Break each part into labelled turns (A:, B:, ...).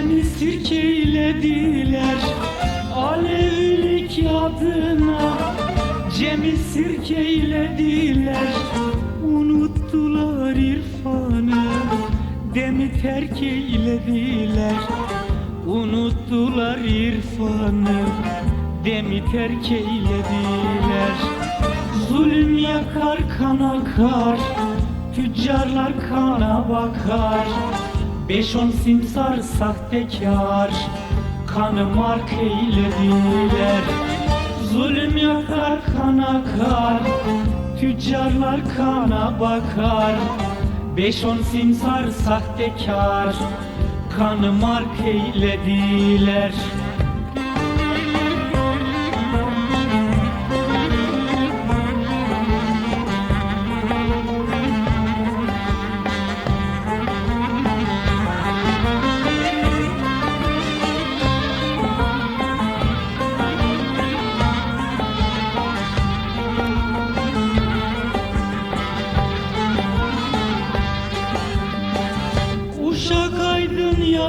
A: Cem'i sirkeylediler Alevilik adına Cem'i sirkeylediler Unuttular irfanı Demi terk eylediler. Unuttular irfanı Demi terk eylediler. Zulüm yakar kan akar Tüccarlar kana bakar Beş on simsar sahtekar Kanı mark eylediler. Zulüm yakar kan akar Tüccarlar kana bakar. Beş on simsar sahtekar Kanı mark eylediler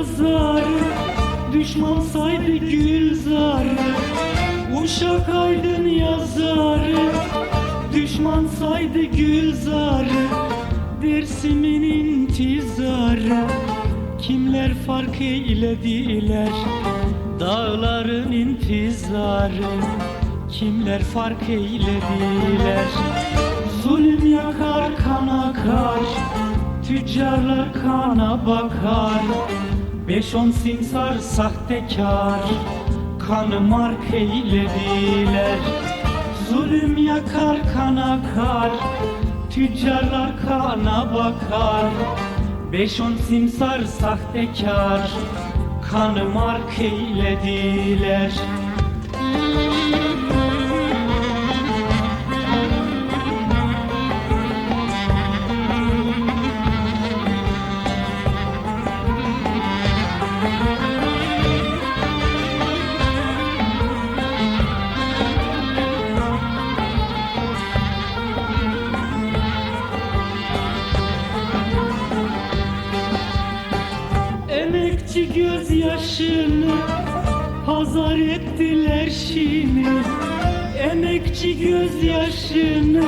A: aydın yazar Düşman saydı gülzar. Uşak aydın yazar Düşman saydı gülzar. Dersimin intizarı Kimler fark eylediler? Dağların intizarı Kimler fark eylediler? Zulüm yakar kan akar Tüccarlar kana bakar Beş on simsar sahtekar Kanı mark eylediler Zulüm yakar kan akar Tüccarlar kana bakar. Beş on simsar sahtekar Kanı mark eylediler Emekçi gözyaşını Pazar ettiler şimdi. Emekçi gözyaşını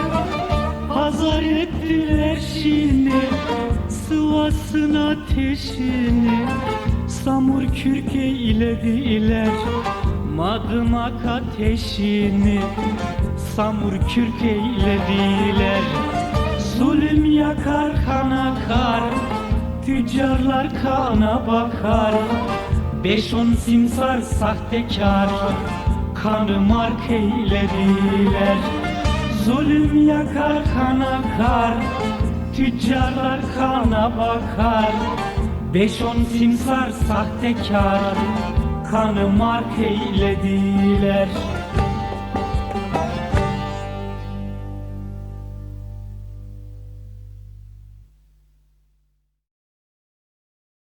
A: Pazar ettiler şimdi. Sıvasın ateşini Samur kürk eylediler Madımak ateşini Samur kürk eylediler Zulüm yakar kan akar Tüccarlar kana bakar. Beş on simsar sahtekar Kanı mark eylediler. Zulüm yakar kan akar Tüccarlar kana bakar. Beş on simsar sahtekar Kanı mark eylediler